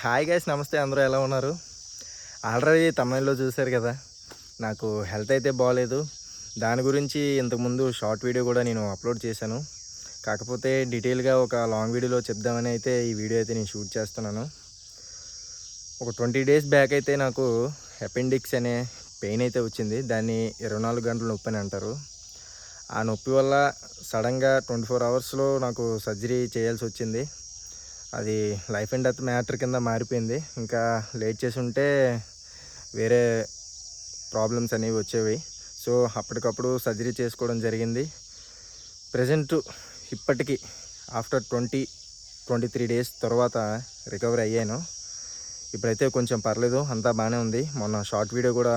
Hi guys నమస్తే అందరూ ఎలా ఉన్నారు? ఆల్రెడీ తమిళలో చూశారు కదా నాకు హెల్త్ అయితే బాగాలేదు దాని గురించి ఇంతకుముందు షార్ట్ వీడియో కూడా నేను అప్లోడ్ చేశాను. కాకపోతే డీటెయిల్గా ఒక లాంగ్ వీడియోలో చెప్దామని అయితే ఈ వీడియో అయితే నేను షూట్ చేస్తున్నాను. ఒక ట్వంటీ డేస్ బ్యాక్ అయితే నాకు అపెండిక్స్ అనే పెయిన్ అయితే వచ్చింది. దాన్ని ఇరవై నాలుగు గంటల నొప్పి అని అంటారు. ఆ నొప్పి వల్ల సడన్గా ట్వంటీ ఫోర్ అవర్స్లో నాకు సర్జరీ చేయాల్సి వచ్చింది. అది లైఫ్ అండ్ డెత్ మ్యాటర్ కింద మారిపోయింది. ఇంకా లేట్ చేసి ఉంటే వేరే ప్రాబ్లమ్స్ అనేవి వచ్చేవి. సో అప్పటికప్పుడు సర్జరీ చేసుకోవడం జరిగింది. ప్రజెంట్ ఇప్పటికీ after twenty twenty three days తర్వాత రికవర్ అయ్యాను. ఇప్పుడైతే కొంచెం పర్లేదు అంతా బాగానే ఉంది. మొన్న షార్ట్ వీడియో కూడా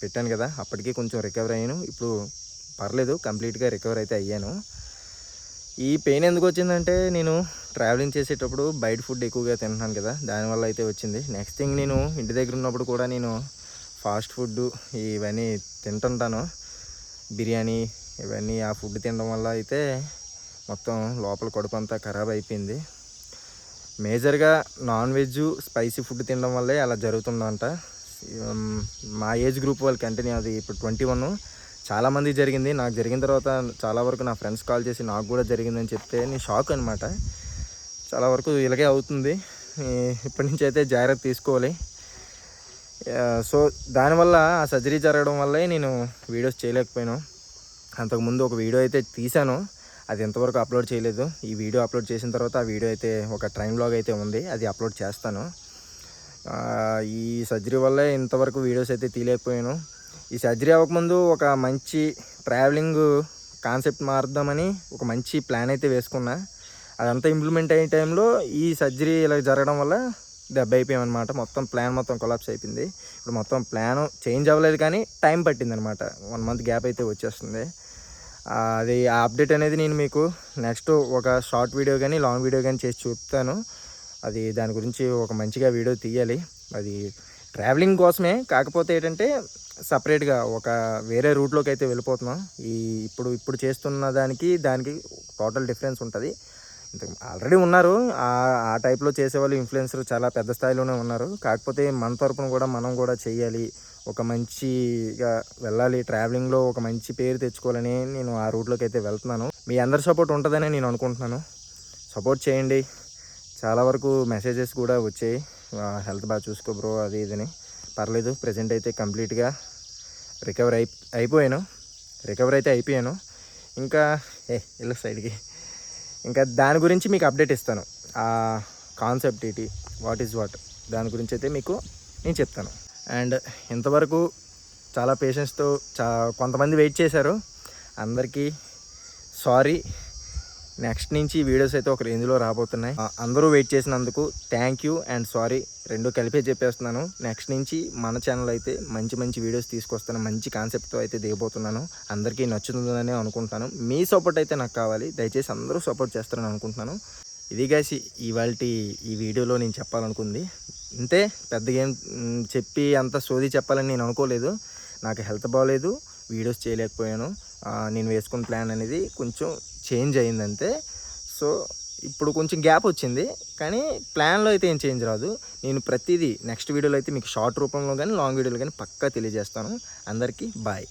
పెట్టాను కదా అప్పటికీ కొంచెం రికవర్ అయ్యాను. ఇప్పుడు పర్లేదు కంప్లీట్గా రికవర్ అయితే అయ్యాను. ఈ పెయిన్ ఎందుకు వచ్చిందంటే నేను ట్రావెలింగ్ చేసేటప్పుడు బయట ఫుడ్ ఎక్కువగా తింటున్నాను కదా దానివల్ల అయితే వచ్చింది. నెక్స్ట్ థింగ్ నేను ఇంటి దగ్గర ఉన్నప్పుడు కూడా నేను ఫాస్ట్ ఫుడ్ ఇవన్నీ తింటుంటాను. బిర్యానీ ఇవన్నీ ఆ ఫుడ్ తినడం వల్ల అయితే మొత్తం లోపల కడుపు అంతా ఖరాబ్ అయిపోయింది. మేజర్గా నాన్ వెజ్ స్పైసీ ఫుడ్ తినడం వల్లే అలా జరుగుతుందంట. మా ఏజ్ గ్రూప్ వాళ్ళకి అంటే నేను అది ఇప్పుడు ట్వంటీ వన్ చాలామంది జరిగింది. నాకు జరిగిన తర్వాత చాలా వరకు నా ఫ్రెండ్స్ కాల్ చేసి నాకు కూడా జరిగిందని చెప్తే నేను షాక్ అనమాట చాలా వరకు ఇలాగే అవుతుంది. ఇప్పటి నుంచి అయితే జాగ్రత్త తీసుకోవాలి. సో దానివల్ల ఆ సర్జరీ జరగడం వల్లే నేను వీడియోస్ చేయలేకపోయాను. అంతకుముందు ఒక వీడియో అయితే తీశాను. అది ఎంతవరకు అప్లోడ్ చేయలేదు. ఈ వీడియో అప్లోడ్ చేసిన తర్వాత ఆ వీడియో అయితే ఒక ట్రైన్ బ్లాగ్ అయితే ఉంది. అది అప్లోడ్ చేస్తాను. ఈ సర్జరీ వల్లే ఇంతవరకు వీడియోస్ అయితే తీయలేకపోయాను. ఈ సర్జరీ అవ్వకముందు ఒక మంచి ట్రావెలింగ్ కాన్సెప్ట్ మారుద్దామని ఒక మంచి ప్లాన్ అయితే వేసుకున్నా. అదంతా ఇంప్లిమెంట్ అయ్యే టైంలో ఈ సర్జరీ ఇలా జరగడం వల్ల దెబ్బ అయిపోయామన్నమాట మొత్తం ప్లాన్ మొత్తం కొలాప్స్ అయిపోయింది. ఇప్పుడు మొత్తం ప్లాన్ చేంజ్ అవ్వలేదు కానీ టైం పట్టిందనమాట వన్ మంత్ గ్యాప్ అయితే వచ్చేస్తుంది. అది ఆ అప్డేట్ అనేది నేను మీకు నెక్స్ట్ ఒక షార్ట్ వీడియో కానీ లాంగ్ వీడియో కానీ చేసి చూపుతాను. అది దాని గురించి ఒక మంచిగా వీడియో తీయాలి. అది ట్రావెలింగ్ కోసమే. కాకపోతే ఏంటంటే సపరేట్గా ఒక వేరే రూట్లోకి అయితే వెళ్ళిపోతున్నాం. ఈ ఇప్పుడు ఇప్పుడు చేస్తున్న దానికి దానికి టోటల్ డిఫరెన్స్ ఉంటుంది. ఆల్రెడీ ఉన్నారు. ఆ టైప్లో చేసేవాళ్ళు ఇన్ఫ్లుయెన్సర్ చాలా పెద్ద స్థాయిలోనే ఉన్నారు. కాకపోతే మన తరపున కూడా మనం కూడా చేయాలి. ఒక మంచిగా వెళ్ళాలి. ట్రావెలింగ్లో ఒక మంచి పేరు తెచ్చుకోవాలని నేను ఆ రూట్లోకి అయితే వెళ్తున్నాను. మీ అందరి సపోర్ట్ ఉంటుందని నేను అనుకుంటున్నాను. సపోర్ట్ చేయండి. చాలా వరకు మెసేజెస్ కూడా వచ్చాయి. హెల్త్ బాగా చూసుకో బ్రో అది ఇదని. పర్లేదు. ప్రజెంట్ అయితే కంప్లీట్గా రికవర్ అయి అయిపోయాను. రికవర్ అయితే అయిపోయాను. ఇంకా ఏ వెళ్ళు సైడ్కి. ఇంకా దాని గురించి మీకు అప్డేట్ ఇస్తాను. ఆ కాన్సెప్ట్ ఏంటి? What is what? దాని గురించి అయితే మీకు నేను చెప్తాను. అండ్ ఇంతవరకు చాలా పేషెంట్స్తో చా కొంతమంది వెయిట్ చేశారు. అందరికీ సారీ. నెక్స్ట్ నుంచి వీడియోస్ అయితే ఒక రేంజ్లో రాబోతున్నాయి. అందరూ వెయిట్ చేసినందుకు థ్యాంక్ యూ అండ్ సారీ. రెండు కలిపే చెప్పేస్తున్నాను. నెక్స్ట్ నుంచి మన ఛానల్ అయితే మంచి మంచి వీడియోస్ తీసుకొస్తాను మంచి కాన్సెప్ట్తో అయితే దిగబోతున్నాను. అందరికీ నచ్చుతుందని అనుకుంటున్నాను. మీ సపోర్ట్ అయితే నాకు కావాలి. దయచేసి అందరూ సపోర్ట్ చేస్తారని అనుకుంటున్నాను. ఇది కాసి ఇవాళ ఈ వీడియోలో నేను చెప్పాలనుకుంది. ఇంతే పెద్దగా ఏం చెప్పి అంత సోది చెప్పాలని నేను అనుకోలేదు. నాకు హెల్త్ బాగాలేదు వీడియోస్ చేయలేకపోయాను. నేను వేసుకున్న ప్లాన్ అనేది కొంచెం చేంజ్ అయిందంతే సో ఇప్పుడు కొంచెం గ్యాప్ వచ్చింది. కానీ ప్లాన్లో అయితే ఏం చేంజ్ రాదు. నేను ప్రతిదీ నెక్స్ట్ వీడియోలో అయితే మీకు షార్ట్ రూపంలో కానీ లాంగ్ వీడియోలో కానీ పక్కా తెలియజేస్తాను. అందరికీ బాయ్.